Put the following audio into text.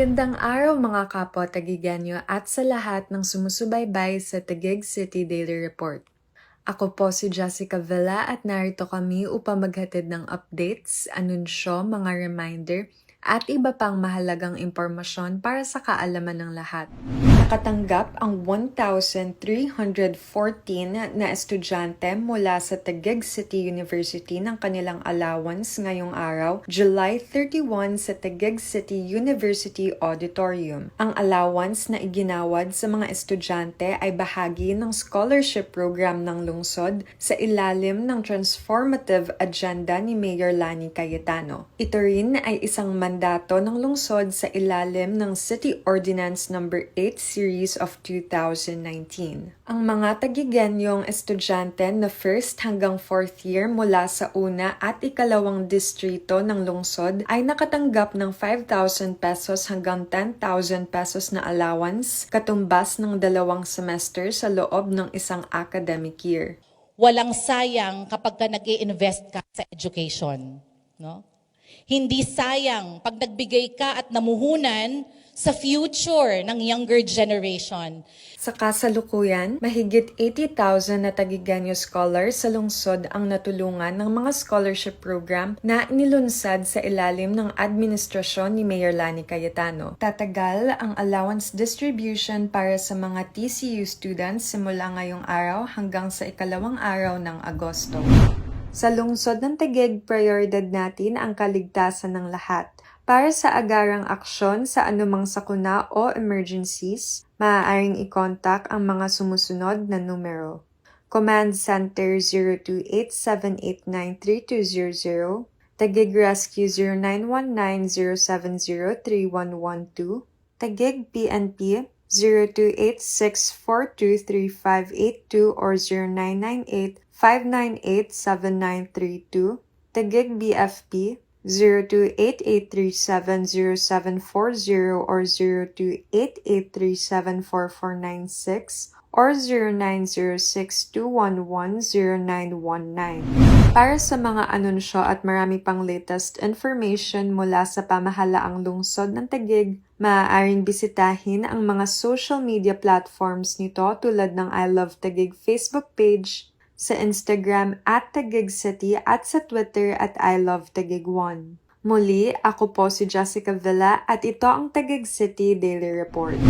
Magandang araw mga kapwa Tagiganyo at sa lahat ng sumusubaybay sa Taguig City Daily Report. Ako po si Jessica Villa at narito kami upang maghatid ng updates, anunsyo, mga reminder, at iba pang mahalagang impormasyon para sa kaalaman ng lahat. Nakatanggap ang 1,314 na estudyante mula sa Taguig City University ng kanilang allowance ngayong araw, July 31 sa Taguig City University Auditorium. Ang allowance na iginawad sa mga estudyante ay bahagi ng scholarship program ng lungsod sa ilalim ng transformative agenda ni Mayor Lani Cayetano. Ito rin ay isang mandato ng lungsod sa ilalim ng City Ordinance No. 8 Series of 2019. Ang mga tagigenyong estudyante na first hanggang fourth year mula sa una at ikalawang distrito ng lungsod ay nakatanggap ng 5,000 pesos hanggang 10,000 pesos na allowance katumbas ng dalawang semester sa loob ng isang academic year. walang sayang kapag ka nag invest ka sa education. No? Hindi sayang pag nagbigay ka at namuhunan sa future ng younger generation. Sa kasalukuyan, mahigit 80,000 na Tagiganyo scholars sa lungsod ang natulungan ng mga scholarship program na inilunsad sa ilalim ng administrasyon ni Mayor Lani Cayetano. Tatagal ang allowance distribution para sa mga TCU students simula ngayong araw hanggang sa ikalawang araw ng Agosto. Sa lungsod ng Taguig, prioridad natin ang kaligtasan ng lahat. Para sa agarang aksyon sa anumang sakuna o emergencies, maaaring i-contact ang mga sumusunod na numero. Command Center 028-789-3200, Taguig Rescue 0919-070-3112, Taguig PNP 028-642-3582 or 0998-598-7932, Taguig BFP 028-837-0740 or 028-837-4496 or 0906-211-0919. Para sa mga anunsyo at marami pang latest information mula sa pamahalaang lungsod ng Taguig, maaaring bisitahin ang mga social media platforms nito tulad ng I Love Taguig Facebook page, sa Instagram at Taguig City at sa Twitter at I Love Taguig 1. Muli, ako po si Jessica Villa at ito ang Taguig City Daily Report.